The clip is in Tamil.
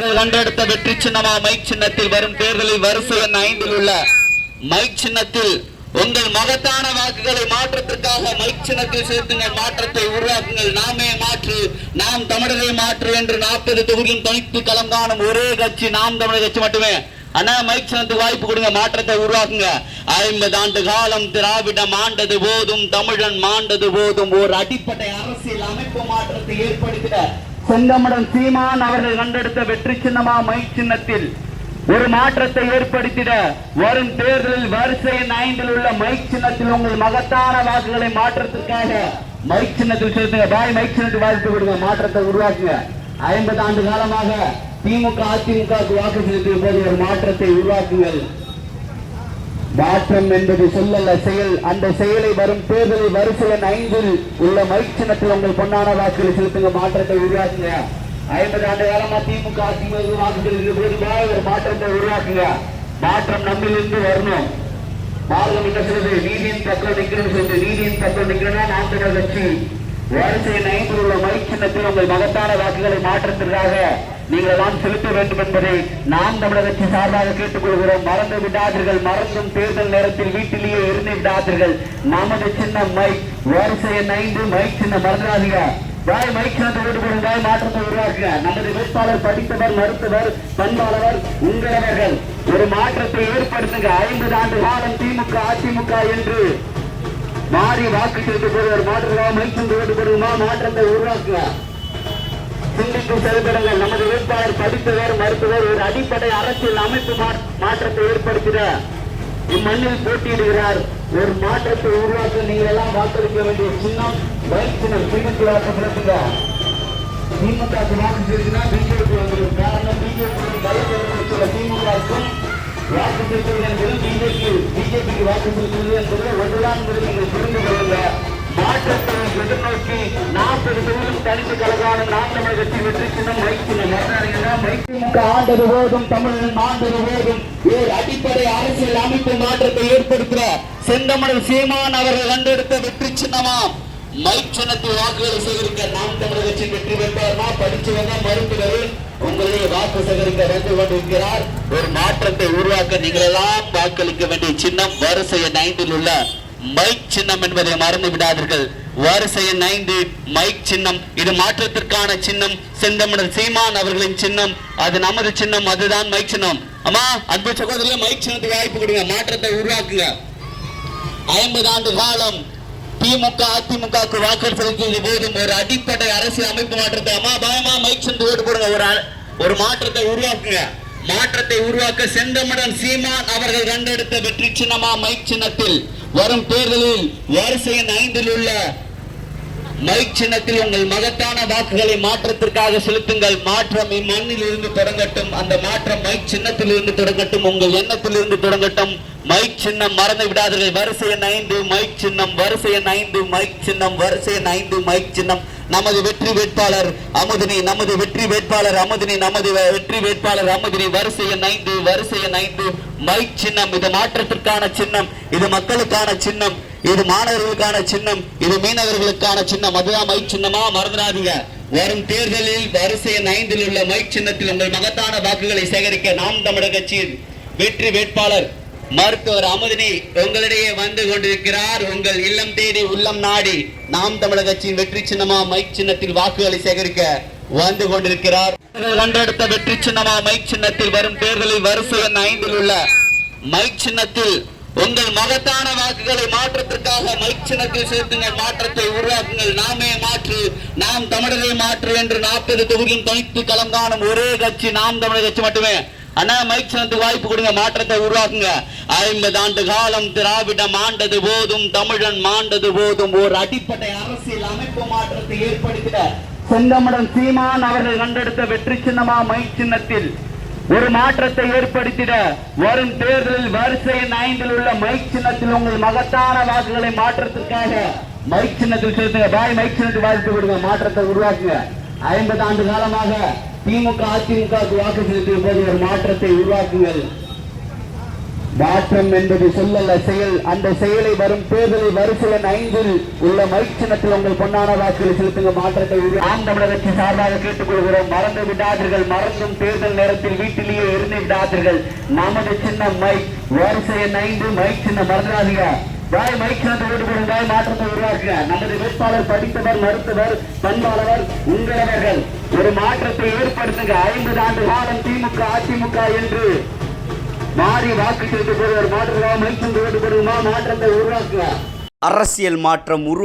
கண்டெடுத்த வெற்றி சின்னமா மைக் சின்னத்தில் வரும் தேர்தலில் வரிசை எண் ஐந்தில் உள்ள மைக் சின்னத்தில் உங்கள் மகத்தான வாக்குகளை மாற்றத்திற்காக மைக் சின்னத்தில் செலுத்துங்கள். மாற்றத்தை உருவாக்குங்கள். நாமே மாற்று நாம் தமிழரை மாற்று என்று நாற்பது தொகுதியும் தனித்து களம் காணும் ஒரே கட்சி நாம் தமிழர் கட்சி மட்டுமே. அண்ணா மைக் சின்னத்துக்கு வாய்ப்பு கொடுங்க. மாற்றத்தை உருவாக்குங்க. ஐம்பது ஆண்டு காலம் திராவிடம் ஆண்டது போதும் தமிழன் மாண்டது போதும். ஒரு அடிப்படை அரசியல் அமைப்பு மாற்றத்தை ஏற்படுத்திட செந்தமடன் சீமான் அவர்கள் கண்டெடுத்த வெற்றி சின்னமா மை சின்னத்தில் ஒரு மாற்றத்தை ஏற்படுத்திட வரும் தேர்தலில் வரிசை ஐந்தில் உள்ள மை சின்னத்தில் உங்கள் மகத்தான வாக்குகளை மாற்றத்திற்காக மை சின்னத்தில் செலுத்துங்க. பாய் மை சின்னத்தில் வாழ்த்து கொடுங்க. மாற்றத்தை உருவாக்குங்க. ஐம்பது ஆண்டு காலமாக திமுக அதிமுக வாக்கு செலுத்திய போது ஒரு மாற்றத்தை உருவாக்குங்கள். மாற்றம் என்பது சொல்லல்ல செயல் அந்த செயலை வரும் தேர்தலை வரிசை ஐந்தில் உள்ள மைச்சினத்தில் உங்கள் பொன்னான வாக்குகளை செலுத்துங்க மாற்றத்தை உருவாக்குங்க. ஐம்பது ஆண்டு காலமா திமுக அதிமுக வாக்குகள் செலுத்திய ஒரு மாற்றத்தை உருவாக்குங்க. மாற்றம் நம்மிலிருந்து வரணும். பாரதம் என்ன சொல்றது நீதியின் பக்கம் நிக்கிறேன்னு சொல்லிட்டு நீதியின் பக்கம் நிக்கிறேன்னா நாம் தமிழர் கட்சி. வரிசையின் ஐந்தில் உள்ள மைச்சினத்தில் உங்கள் மகத்தான வாக்குகளை மாற்றத்திற்காக நீங்கள் எல்லாம் செலுத்த வேண்டும் என்பதை நாம் தமிழர் சார்பாக கேட்டுக்கொள்கிறோம். மறந்து விடாதீர்கள். மறந்தும் தேர்தல் நேரத்தில் வீட்டிலேயே இருந்து விடாதீர்கள். நமது சின்னம் வரிசை எண் ஐந்து மை சின்ன மறந்துடாதீங்க. வாய் மைக் சின்னத்தை மாற்றத்தை உருவாக்குங்க. நமது வேட்பாளர் படித்தவர் மருத்துவர் பண்பாளர் உங்களவர்கள். ஒரு மாற்றத்தை ஏற்படுத்துங்க. ஐம்பது ஆண்டு காலம் திமுக அதிமுக என்று மாறி வாக்கு செலுத்த போது ஒரு மாற்றமாக மைச்சந்து ஈடுபடுமா மாற்றத்தை உருவாக்குங்க. சிந்தித்து செயல்படுங்கள் நமது வேட்பாளர் படித்தவர் மருத்துவர் ஒரு அடிப்படை அரசியல் அமைப்பு மா- மாற்றத்தை ஏற்படுத்திட இம்மண்ணில் போட்டியிடுகிறார். ஒரு மாற்றத்தை உருவாக்க நீங்கள் எல்லாம் வாக்களிக்க வேண்டிய சின்னம் பைக் சின்னம் சின்னத்தில் வாக்கு திமுக வாக்கு செலுத்தினா பிஜேபி வந்துடும். காரணம் பிஜேபி பலப்படுத்த திமுகவுக்கும் வாக்கு செலுத்துவது என்பது பிஜேபி பிஜேபிக்கு வாக்கு செலுத்துவது என்பது ஒன்றுதான் என்பதை நீங்கள் புரிந்து கொள்ளுங்கள் மாற்றத்தை எதிர்நோக்கி நாற்பது தொகுதியும் தனித்து கலகாணும் நாம் தமிழ் வெற்றி சின்னம் மைக் சின்னம் மறந்தாருங்கன்னா மைக் திமுக ஆண்டது போதும் தமிழன் ஆண்டது போதும் ஒரு அடிப்படை அரசியல் அமைப்பு மாற்றத்தை ஏற்படுத்துற செந்தமிழ் சீமான் அவர்கள் கண்டெடுத்த வெற்றி சின்னமா மைக் சின்னத்தில் வாக்குகளை சேகரிக்க நாம் தமிழர் வெற்றி பெற்றார்னா படிச்சவங்க மருத்துவர் உங்களுடைய வாக்கு சேகரிக்க வந்து கொண்டிருக்கிறார். ஒரு மாற்றத்தை உருவாக்க நீங்கள் எல்லாம் வாக்களிக்க வேண்டிய சின்னம் வரிசை எண் ஐந்தில் உள்ள மைக் சின்னம் என்பதை மறந்து விடாதீர்கள். வரிசை எண் ஐந்து மைக் சின்னம். இது மாற்றத்திற்கான சின்னம். செந்தமிழர் சீமான் அவர்களின் சின்னம். அது நமது சின்னம் அதுதான் மைக் சின்னம். அம்மா அன்பு சகோதரியே மைக் சின்னத்துக்கு வாய்ப்பு கொடுங்க. மாற்றத்தை உருவாக்குங்க. ஐம்பது ஆண்டு காலம் திமுக அதிமுகவுக்கு வாக்கு செலுத்தியது போதும் ஒரு அடிப்படை அரசியல் அமைப்பு மாற்றத்தை அம்மா பயமா மைக் சென்று ஓட்டு போடுங்க. ஒரு ஒரு மாற்றத்தை உருவாக்குங்க. மாற்றத்தை உருவாக்க செந்தமிழன் சீமான் அவர்கள் கண்டெடுத்த வெற்றி சின்னமா மை சின்னத்தில் வரும் தேர்தலில் வரிசை எண் ஐந்தில் உள்ள மைக் சின்னத்தில் உங்கள் மகத்தான வாக்குகளை மாற்றத்திற்காக செலுத்துங்கள். மாற்றம் இம்மண்ணில் இருந்து தொடங்கட்டும். அந்த மாற்றம் மைக் சின்னத்தில் இருந்து தொடங்கட்டும். உங்கள் எண்ணத்தில் இருந்து தொடங்கட்டும். மைக் சின்னம் மறந்து விடாதீர்கள். வரிசை எண் ஐந்து மைக் சின்னம் வரிசை எண் ஐந்து மைக் சின்னம் வரிசை எண் ஐந்து மைக் சின்னம். நமது வெற்றி வேட்பாளர் அமுதினி நமது வெற்றி வேட்பாளர் அமுதினி நமது வெற்றி வேட்பாளர் அமுதினி. வரிசை எண் ஐந்து வரிசை எண் ஐந்து மைக் சின்னம். இது மாற்றத்திற்கான சின்னம். இது மக்களுக்கான சின்னம். இது மாணவர்களுக்கான சின்னம் இது மீனவர்களுக்கான சின்னம். அதுதான் மை சின்னமா மறந்துடாதீங்க. வரும் தேர்தலில் வரிசை ஐந்தில் உள்ள மை சின்னத்தில் உங்கள் மகத்தான வாக்குகளை சேகரிக்க நாம் தமிழர் கட்சியின் வெற்றி வேட்பாளர் மருத்துவர் அமுதினி உங்களிடையே வந்து கொண்டிருக்கிறார். உங்கள் இல்லம் தேடி உள்ளம் நாடி நாம் தமிழக கட்சியின் வெற்றி சின்னமா மைக் சின்னத்தில் வாக்குகளை சேகரிக்க வந்து கொண்டிருக்கிறார். கண்டெடுத்த வெற்றி சின்னமா மைக் சின்னத்தில் வரும் தேர்தலில் வரிசை எண் ஐந்தில் உள்ள மைக் சின்னத்தில் உங்கள் மகத்தான வாக்குகளை மாற்றத்திற்காக மைச்சினத்தில் செலுத்துங்கள் மாற்றத்தை உருவாக்குங்கள். நாமே மாற்று நாம் தமிழரை மாற்று என்று நாற்பது தொகுதியும் தனித்து களம் காணும் ஒரே கட்சி நாம் தமிழர் கட்சி மட்டுமே. அண்ணா மைக் சின்னத்துக்கு வாய்ப்பு கொடுங்க மாற்றத்தை உருவாக்குங்க. ஐம்பது ஆண்டு காலம் திராவிடம் ஆண்டது போதும் தமிழன் மாண்டது போதும். ஒரு அடிப்படை அரசியல் அமைப்பு மாற்றத்தை ஏற்படுத்திட செந்தமிழன் சீமான் அவர்கள் கண்டெடுத்த வெற்றி சின்னமா மைக் சின்னத்தில் ஒரு மாற்றத்தை ஏற்படுத்திட வரும் தேர்தலில் வரிசை ஐந்தில் உள்ள மைக் சின்னத்தில் உங்கள் மகத்தான வாக்குகளை மாற்றத்திற்காக மைக் சின்னத்தில் செலுத்துங்க பாய் மைக் சின்னத்தில் வாழ்த்து கொடுங்க. மாற்றத்தை உருவாக்குங்க. ஐம்பது ஆண்டு காலமாக திமுக அதிமுக வாக்கு செலுத்திய போது ஒரு மாற்றத்தை உருவாக்குங்கள். மாற்றம் என்பது சொல்லல்ல செயல். அந்த செயலை வரும் தேர்தலை வரிசையன் ஐந்தில் உள்ள மைச்சினத்தில் உங்கள் பொன்னான வாக்குகளை செலுத்துங்க மாற்றத்தை உரு- ஆம் சார்பாக கேட்டுக்கொள்கிறோம். மறந்து விடாதீர்கள். மறந்தும் தேர்தல் நேரத்தில் வீட்டிலேயே இருந்து விடாதீர்கள். நமது சின்னம் மை வரிசையன் ஐந்து மை சின்ன மறந்துடாதீங்க. வாய் மைக் சின்னத்தை வாய் மாற்றத்தை உருவாக்குங்க. நமது வேட்பாளர் படித்தவர் மருத்துவர் பண்பாளர் உங்களவர்கள். ஒரு மாற்றத்தை ஏற்படுத்துங்க. ஐம்பது ஆண்டு காலம் திமுக அதிமுக என்று மாறி வாக்கு செலுத்த போடுவார் மாற்றுவா மைக் மாற்றத்தை உருவாக்குவார். அரசியல் மாற்றம் உரு